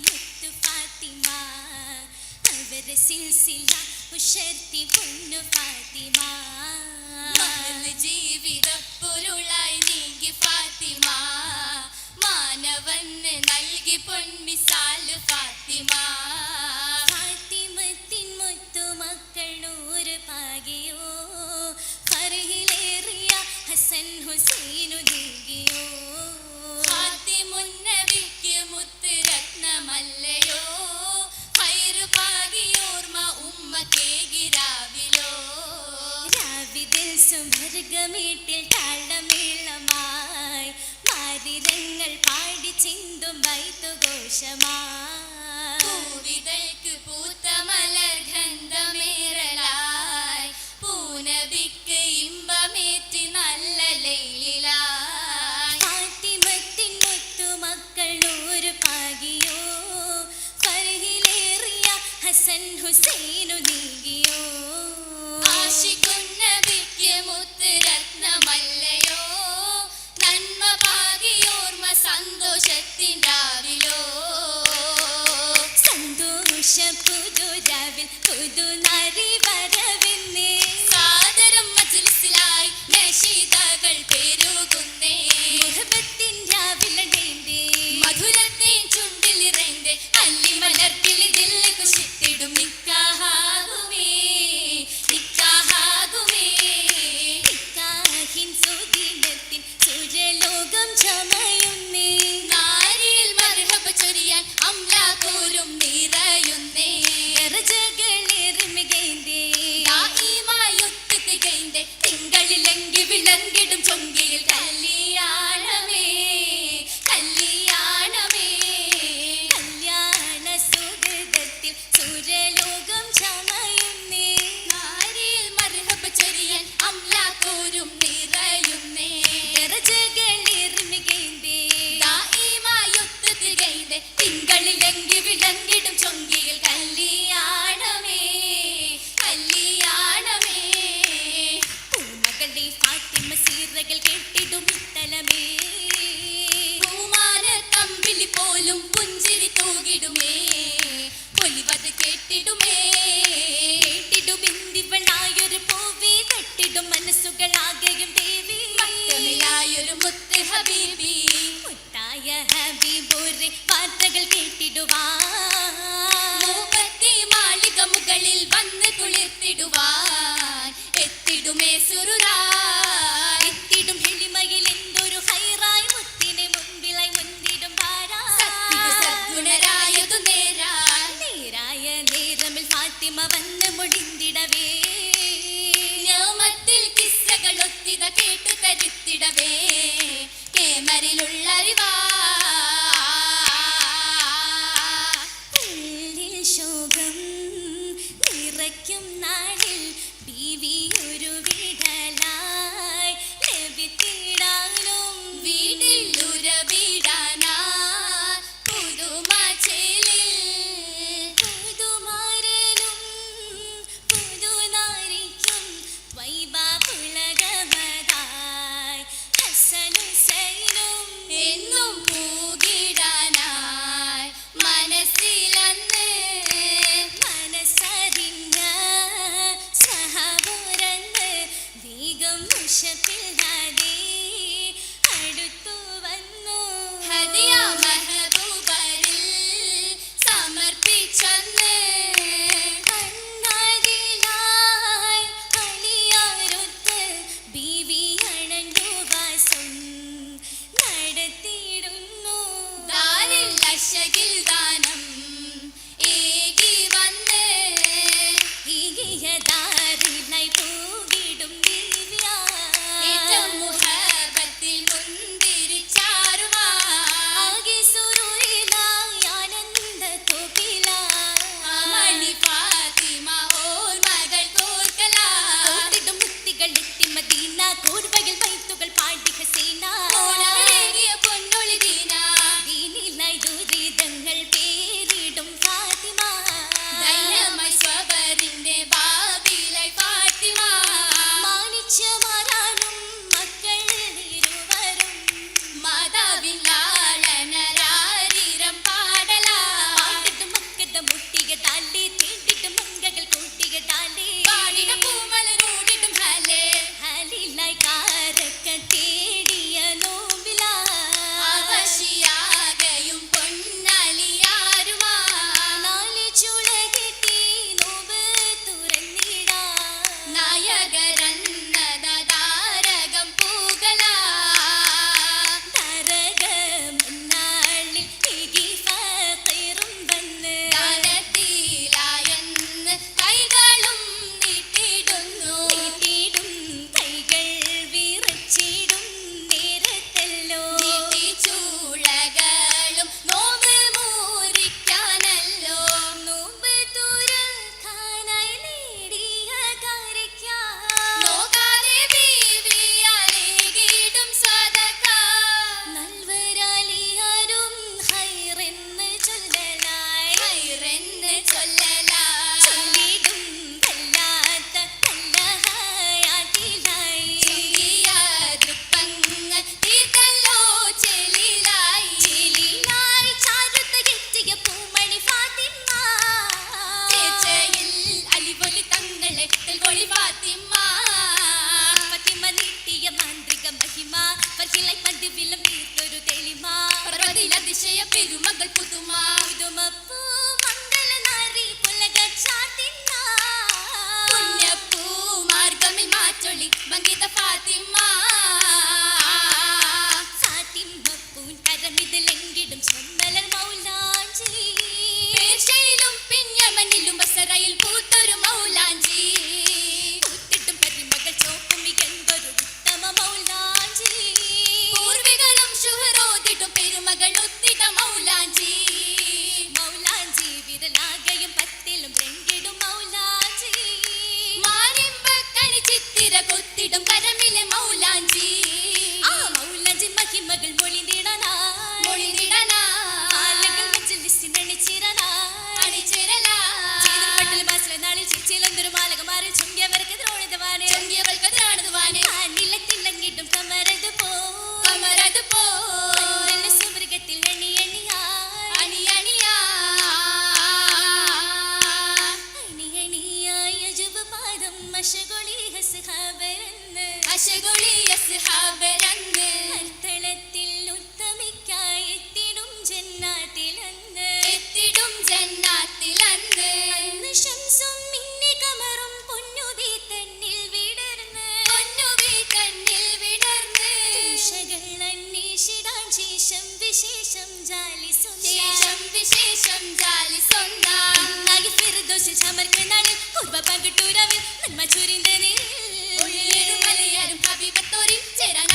മുത്തു സിൽസില പൊന്നു ഫാത്തിമ. ജീവിതപ്പൊരുളായി നീങ്ങി ഫാത്തിമ. മാനവന് നൽകി പൊൻമിസാൽ സുഭർഗമീട്ടിൽ താളമേളമായി. മാരിരങ്ങൾ പാടി ചിന്തും വൈത്തുഘോഷമായി പൂവിതൾക്ക് പൂത്ത മലർ ഗന്ധമേറലായി. പൂനബിക്ക് ഇമ്പമേറ്റി നല്ല ലൈലിലായി. ഫാത്തിമത്തിൻ മുത്തു മക്കൾ നൂറ് പാകിയോ ഫർഹിലേറിയ ഹസൻ ഹുസൈനു do not. സീറകൾ കെട്ടിടും ഇത്തലമേ. പൂമാന കമ്പിളി പോലും പുഞ്ചിരി തൂകിടുമേ. പൊലിവത് കേട്ടിടുമേ. കേട്ടിടും എന്തിവളായൊരു പൂവി തട്ടിടും മനസ്സുകളാകെയും ദേവി. തമിഴായൊരു മുത്ത് ഹബീബി മുത്തായ ഹബീബോരെ വാർത്തകൾ കേട്ടിടുവാ നിറയ്ക്കും നാളിൽ ബീവി ഒരു വിടലാ ഉലകിലെ പതിവിലും വീർത്തൊരു തെളിമാ പർവതിലതിശയ പെരുമകൾ പുതുമാ പുതുമ വിശേഷം ജാലി വിശേഷം ജാലി സ്വന്താകി ഫിർദോശ ചമർക്കനാണ് കുർബ പകിട്ടുരവിൽ നന്മ ചുരിന്തനിൽ ഒഴിയേഴും മലയാരും കവിപത്തോരിൽ ചേരാൻ